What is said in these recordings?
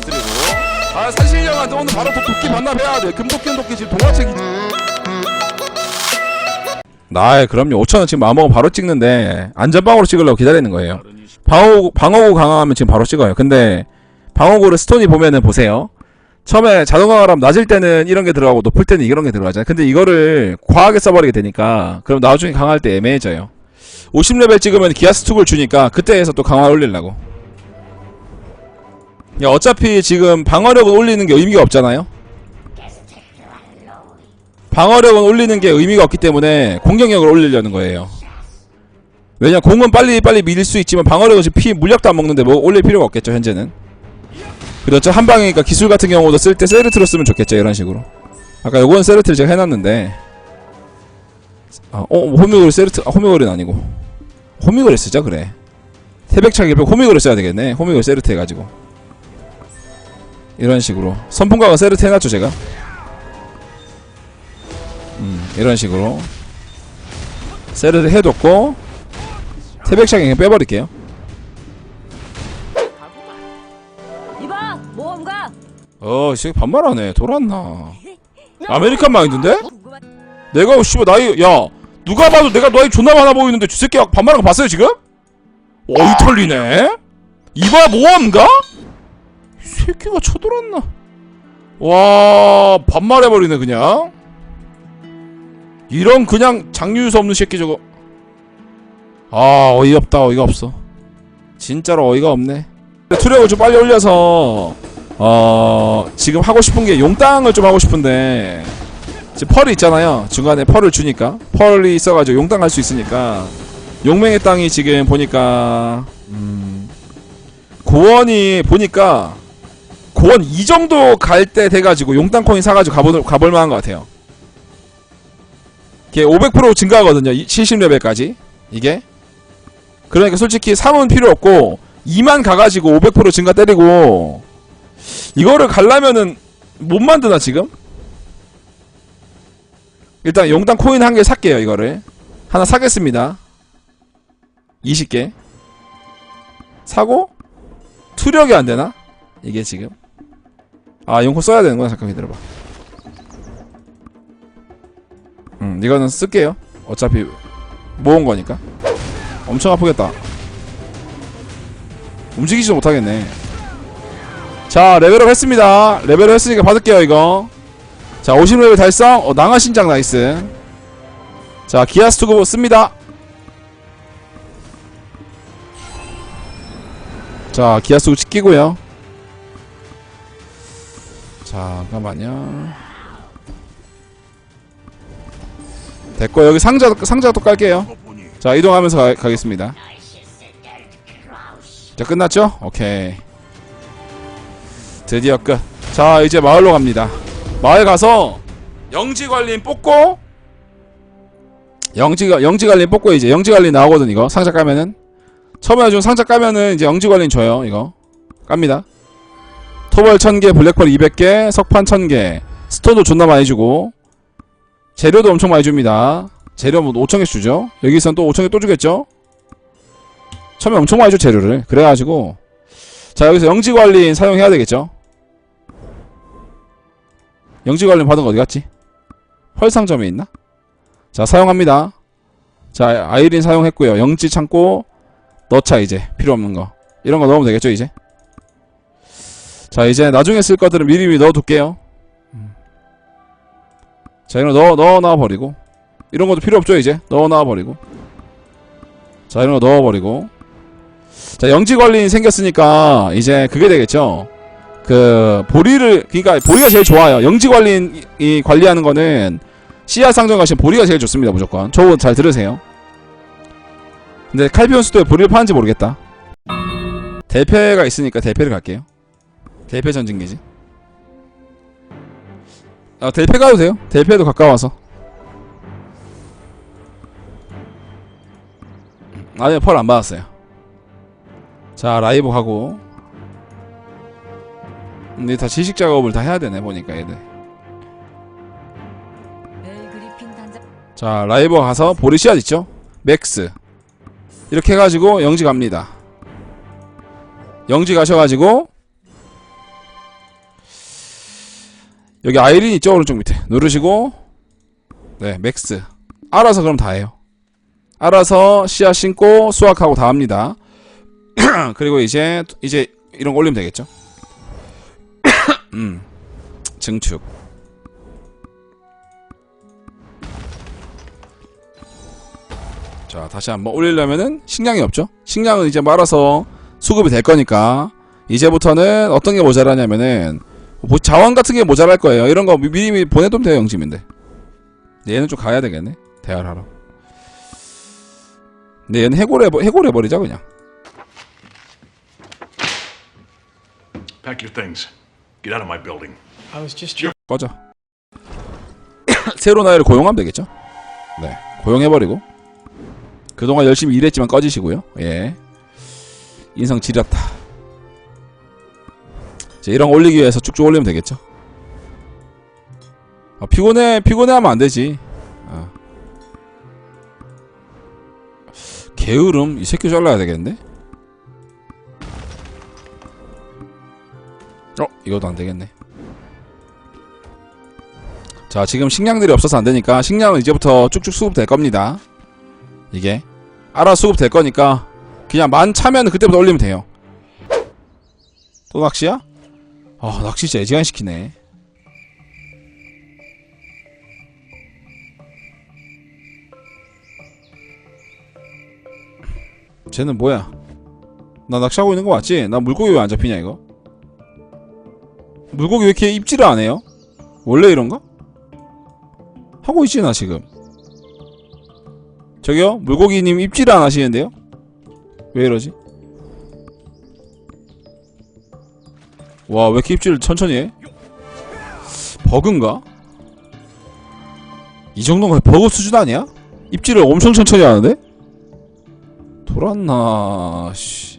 터뜨리고. 아 사실령한테 오늘 바로 도, 도끼 반납해야 돼. 금도끼는 도끼 지금 동화책이지 나이 그럼요. 5천원 지금 마음먹으면 바로 찍는데 안전방으로 찍으려고 기다리는 거예요. 방어구 방어구 강화하면 지금 바로 찍어요. 근데 방어구를 스톤이 보면은 보세요. 처음에 자동 강화하면 낮을 때는 이런 게 들어가고 높을 때는 이런 게 들어가잖아요. 근데 이거를 과하게 써버리게 되니까 그럼 나중에 강화할 때 애매해져요. 50레벨 찍으면 기아 스 툭을 주니까 그때에서 또 강화 올리려고 야 어차피 지금 방어력은 올리는 게 의미가 없잖아요? 방어력은 올리는 게 의미가 없기 때문에 공격력을 올리려는 거예요. 왜냐 공은 빨리 빨리 밀수 있지만 방어력은 지금 피 물약도 안 먹는데 뭐 올릴 필요가 없겠죠 현재는. 그렇죠? 한 방이니까 기술 같은 경우도 쓸 때 세르트로 쓰면 좋겠죠 이런 식으로. 아까 요건 세르트를 제가 해놨는데. 아, 어 호미골 세르트 아, 호미골은 아니고. 호미골을 쓰자 그래. 태백차기 호미골을 써야 되겠네. 호미골 세르트 해가지고 이런 식으로 선풍각은 세르트 해놨죠 제가 음 이런 식으로 세르트 해뒀고 태백차기 그냥 빼버릴게요 이봐 모험가 어, 씨 반말하네. 돌았나? 아메리칸 마인드인데? 내가 씨발 나이 야 누가 봐도 내가 나이 존나 많아 보이는데 저 새끼 반말한 거 봤어요 지금? 어이 털리네. 이봐 모험가? 이 새끼가 쳐돌았나? 와 반말해버리네 그냥. 이런 그냥 장유수 없는 새끼 저거. 아 어이없다 어이가 없어. 진짜로 어이가 없네. 투력을 좀 빨리 올려서 어 지금 하고 싶은 게 용땅을 좀 하고 싶은데 지금 펄이 있잖아요 중간에 펄을 주니까 펄이 있어가지고 용땅 할 수 있으니까 용맹의 땅이 지금 보니까 음 고원이 보니까 고원 이 정도 갈 때 돼가지고 용땅 코인 사가지고 가볼, 가볼 만한 것 같아요. 이게 500% 증가하거든요. 70레벨까지. 이게. 그러니까 솔직히 3은 필요 없고 2만 가가지고 500% 증가 때리고 이거를 갈라면은 못 만드나 지금? 일단 용당 코인 한 개 살게요 이거를. 하나 사겠습니다. 20개. 사고 투력이 안되나? 이게 지금? 아 용코 써야 되는구나. 잠깐 기다려봐. 음 이거는 쓸게요. 어차피 모은 거니까. 엄청 아프겠다. 움직이지도 못하겠네. 자 레벨업 했습니다. 레벨업 했으니까 받을게요 이거. 자 50레벨 달성. 어 낭아 신장 나이스. 자 기아스투브 씁니다. 자 기아스투브 찍기고요. 자 잠깐만요 됐고 여기 상자 상자도 깔게요 자 이동하면서 가, 가겠습니다 자 끝났죠? 오케이 드디어 끝. 자 이제 마을로 갑니다. 마을 가서 영지 관린 뽑고 영지가 영지 관린 뽑고 이제 영지 관린 나오거든 이거 상자 까면은 처음에 좀 상자 까면은 이제 영지 관린 줘요 이거 깝니다. 토벌 1000개, 블랙펄 200개, 석판 1000개, 스톤도 존나 많이 주고 재료도 엄청 많이 줍니다. 재료 뭐 5천개 주죠. 여기선 또 5천개 또 주겠죠. 처음에 엄청 많이 줘 재료를 그래가지고 자 여기서 영지관린 사용해야 되겠죠. 영지관련 받은 거 어디 갔지? 펄상점에 있나? 자 사용합니다 자 아이린 사용했고요 영지 창고 넣자 이제 필요 없는 거 이런 거 넣으면 되겠죠 이제 자 이제 나중에 쓸 것들은 미리미리 넣어둘게요 음. 자 이런 거 넣어, 넣어놔 버리고 이런 것도 필요 없죠 이제 넣어놔 버리고 자 이런 거 넣어버리고 자 영지관리 생겼으니까 이제 그게 되겠죠 그 보리를 그러니까 보리가 제일 좋아요. 영지 관리 이 관리하는 거는 씨앗 상점 가시면 보리가 제일 좋습니다. 무조건. 저거 잘 들으세요. 근데 칼비온 수도에 보리를 파는지 모르겠다. 대패가 있으니까 대패를 갈게요. 대패 전진기지. 아 대패 가도 돼요. 대패도 가까워서. 아니요 펄 안 받았어요. 자 라이브 가고 근데 다 지식 작업을 다 해야 되네 보니까 얘들 자 라이버 가서 보리씨앗 있죠 맥스 이렇게 해가지고 영지 갑니다 영지 가셔가지고 여기 아이린 있죠? 오른쪽 밑에. 누르시고. 네 맥스. 알아서 그럼 다 해요. 알아서 씨앗 심고 수확하고 다 합니다. 그리고 이제 이제 이런 거 올리면 되겠죠? 음 증축. 자 다시 한번 올리려면은 식량이 없죠? 식량은 이제 말아서 수급이 될 거니까 이제부터는 어떤 게 모자라냐면은 뭐 자원 같은 게 모자랄 거예요. 이런 거 미- 미리 보내두면 돼요 영심인데 얘는 좀 가야 되겠네 대화를 하러. 근데 얘는 해고를 해버, 해고를 해버리자 그냥. Pack your things. Get out of my building. I was just 꺼져. 새로운 아이를 고용하면 되겠죠? 네 고용해버리고. 그동안 열심히 일했지만 꺼지시고요. 예. 인성 지렸다 이제 이런 거 올리기 위해서 쭉쭉 올리면 되겠죠? 아, 피곤해 피곤해 하면 안 되지. 아. 게으름? 이 새끼 잘라야 되겠는데? 어 이것도 안 되겠네. 자 지금 식량들이 없어서 안 되니까 식량은 이제부터 쭉쭉 수급될 겁니다. 이게 알아 수급될 거니까 그냥 만 차면 그때부터 올리면 돼요. 또 낚시야? 아 낚시 진짜 애지간 시키네 쟤는 뭐야 나 낚시하고 있는 거 맞지? 나 물고기 왜 안 잡히냐 이거 물고기 왜 이렇게 입질을 안 해요? 원래 이런가? 하고 있지 나 지금 저기요 물고기님 입질 안 하시는데요? 왜 이러지? 와 왜 이렇게 입질 천천히 해? 버그인가? 이 정도면 버그 수준 아니야? 입질을 엄청 천천히 하는데? 돌았나 씨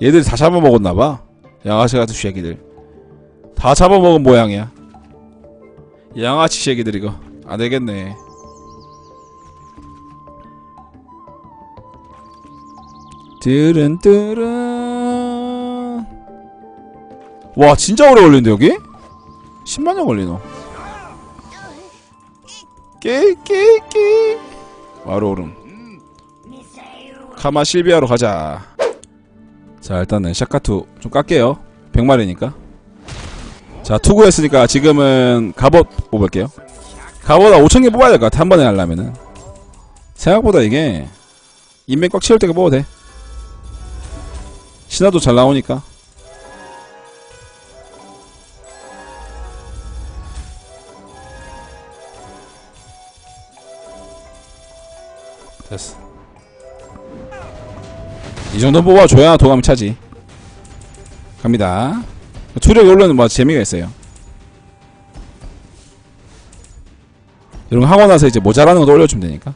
얘들 다 잡아먹었나봐 양아치 같은 쉐기들 다 잡아먹은 모양이야 양아치 쉐기들 이거 안 되겠네 뚜른 뚜른. 와 진짜 오래 걸리는데 여기? 10만년 걸리노. 깨깨깨. 바로 오름. 카마 실비아로 가자. 자 일단은 샤카투 좀 깎게요. 100마리니까. 자 투구했으니까 지금은 갑옷 뽑을게요. 갑옷 5천개 뽑아야 될 것 같아 한 번에 하려면은. 생각보다 이게 인맥 꽉 채울 때가 뽑아도 돼 신화도 잘 나오니까. 됐어. 이 정도 뽑아줘야 도감 차지. 갑니다. 투력 올려는 뭐 재미가 있어요. 거 하고 나서 이제 모자라는 것도 올려주면 되니까.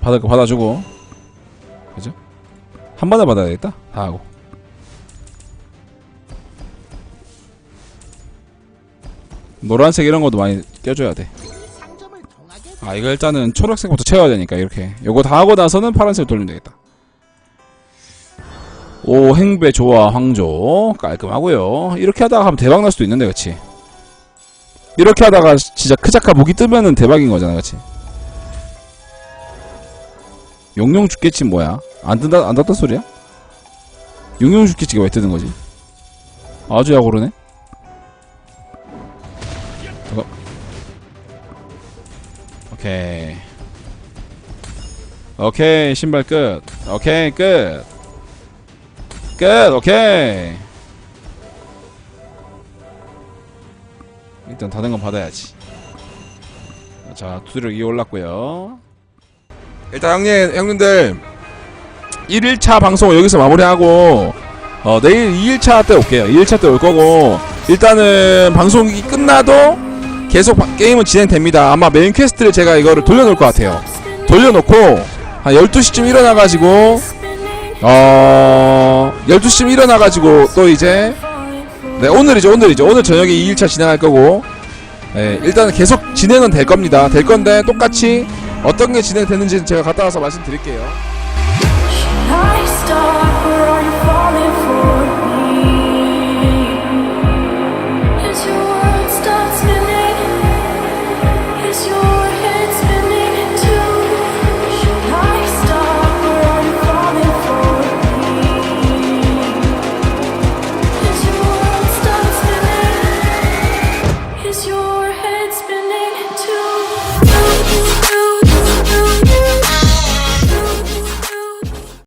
받을 거 받아주고? 한 번에 받아야 되겠다? 다 하고. 노란색 이런 것도 많이 껴줘야 돼. 아 이거 일단은 초록색부터 채워야 되니까 이렇게. 요거 다 하고 나서는 파란색 돌리면 되겠다. 오 행배 조화 황조. 깔끔하고요. 이렇게 하다가 하면 대박 날 수도 있는데 그치? 이렇게 하다가 진짜 크자카 무기 뜨면은 대박인 거잖아 그치 용용 죽겠지 뭐야? 안 뜬다 안 떴단 소리야? 용용 죽겠지가 왜 뜨는 거지? 아주 야구르네? 이거 오케이. 오케이 신발 끝. 오케이 끝. 끝 오케이. 일단 다른 건 받아야지. 자 두드력 이 올랐고요 일단 형님 형님들 1일차 방송 여기서 마무리하고 어 내일 2일차 때 올게요. 2일차 때 올 거고 일단은 방송이 끝나도 계속 바- 게임은 진행됩니다. 아마 메인 퀘스트를 제가 이거를 돌려놓을 것 같아요. 돌려놓고 한 12시쯤 일어나가지고 어 12시쯤 일어나가지고 또 이제 네 오늘이죠 오늘이죠 오늘 저녁에 2일차 진행할 거고 네, 일단은 계속 진행은 될 겁니다. 될 건데 똑같이 어떤 게 진행되는지 제가 갔다 와서 말씀드릴게요